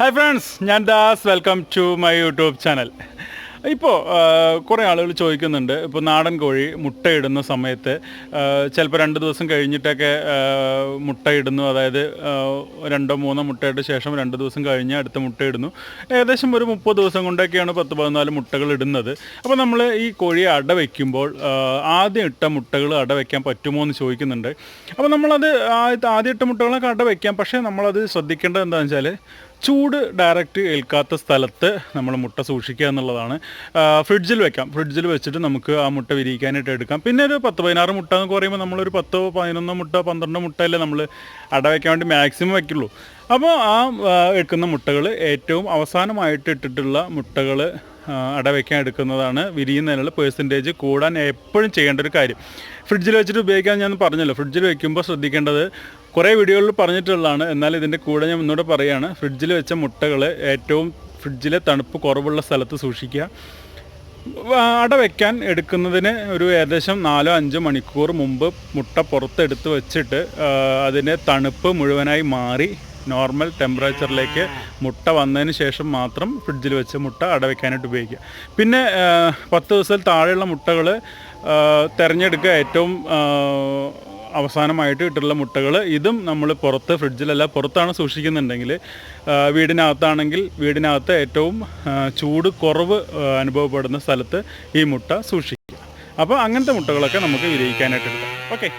Hi friends ഞാൻ Das. Welcome to my YouTube channel ഇപ്പോൾ കുറേ ആളുകൾ ചോദിക്കുന്നുണ്ട്. ഇപ്പോൾ നാടൻ കോഴി മുട്ടയിടുന്ന സമയത്ത് ചിലപ്പോൾ രണ്ട് ദിവസം കഴിഞ്ഞിട്ടൊക്കെ മുട്ടയിടുന്നു. അതായത് രണ്ടോ മൂന്നോ മുട്ടയിട്ട ശേഷം രണ്ട് ദിവസം കഴിഞ്ഞ് അടുത്ത മുട്ടയിടുന്നു. ഏകദേശം ഒരു മുപ്പത് ദിവസം കൊണ്ടൊക്കെയാണ് പത്ത് പതിനാല് മുട്ടകൾ ഇടുന്നത്. അപ്പോൾ നമ്മൾ ഈ കോഴിയെ അട വയ്ക്കുമ്പോൾ ആദ്യം ഇട്ട മുട്ടകൾ അട വയ്ക്കാൻ പറ്റുമോ എന്ന് ചോദിക്കുന്നുണ്ട്. അപ്പോൾ നമ്മളത് ആദ്യം ഇട്ട മുട്ടകളൊക്കെ അട വയ്ക്കാം പക്ഷേ നമ്മളത് ശ്രദ്ധിക്കേണ്ടത് എന്താണെന്ന് വെച്ചാൽ ചൂട് ഡയറക്റ്റ് ഏൽക്കാത്ത സ്ഥലത്ത് നമ്മൾ മുട്ട സൂക്ഷിക്കുക എന്നുള്ളതാണ്. ഫ്രിഡ്ജിൽ വെക്കാം. ഫ്രിഡ്ജിൽ വെച്ചിട്ട് നമുക്ക് ആ മുട്ട വിരിയിക്കാനായിട്ട് എടുക്കാം. പിന്നെ ഒരു പത്ത് പതിനാറ് മുട്ട എന്നൊക്കെ പറയുമ്പോൾ നമ്മളൊരു പത്തോ പതിനൊന്നോ മുട്ട പന്ത്രണ്ടോ മുട്ടയല്ലേ നമ്മൾ അട വയ്ക്കാൻ വേണ്ടി മാക്സിമം വയ്ക്കുള്ളൂ അപ്പോൾ ആ എടുക്കുന്ന മുട്ടകൾ ഏറ്റവും അവസാനമായിട്ട് ഇട്ടിട്ടുള്ള മുട്ടകൾ അട വയ്ക്കാൻ എടുക്കുന്നതാണ് വിരിയുന്നതിനുള്ള പേഴ്സന്റേജ് കൂടാൻ എപ്പോഴും ചെയ്യേണ്ട ഒരു കാര്യം. ഫ്രിഡ്ജിൽ വെച്ചിട്ട് ഉപയോഗിക്കാൻ ഞാൻ പറഞ്ഞല്ലോ ഫ്രിഡ്ജിൽ വെക്കുമ്പോൾ ശ്രദ്ധിക്കേണ്ടത് കുറേ വീഡിയോകളിൽ പറഞ്ഞിട്ടുള്ളതാണ് എന്നാൽ ഇതിന്റെ കൂടെ ഞാൻ ഒന്നുകൂടെ പറയുകയാണ് ഫ്രിഡ്ജിൽ വെച്ച മുട്ടകൾ ഏറ്റവും ഫ്രിഡ്ജിലെ തണുപ്പ് കുറവുള്ള സ്ഥലത്ത് സൂക്ഷിക്കുക. അട വെക്കാൻ എടുക്കുന്നതിന് ഒരു ഏകദേശം നാലോ അഞ്ചോ മണിക്കൂർ മുമ്പ് മുട്ട പുറത്തെടുത്ത് വെച്ചിട്ട് അതിന്റെ തണുപ്പ് മുഴുവനായി മാറി നോർമൽ ടെമ്പറേച്ചറിലേക്ക് മുട്ട വന്നതിന് ശേഷം മാത്രം ഫ്രിഡ്ജിൽ വെച്ച് മുട്ട അടവയ്ക്കാനായിട്ട് ഉപയോഗിക്കുക. പിന്നെ പത്ത് ദിവസത്തിൽ താഴെയുള്ള മുട്ടകൾ തിരഞ്ഞെടുക്കുക ഏറ്റവും അവസാനമായിട്ട് ഇട്ടുള്ള മുട്ടകൾ. ഇതും നമ്മൾ പുറത്ത് ഫ്രിഡ്ജിലല്ല പുറത്താണ് സൂക്ഷിക്കുന്നുണ്ടെങ്കിൽ വീടിനകത്താണെങ്കിൽ വീടിനകത്ത് ഏറ്റവും ചൂട് കുറവ് അനുഭവപ്പെടുന്ന സ്ഥലത്ത് ഈ മുട്ട സൂക്ഷിക്കുക. അപ്പോൾ അങ്ങനത്തെ മുട്ടകളൊക്കെ നമുക്ക് വിരയിക്കാനായിട്ട് എടുക്കാം. ഓക്കെ.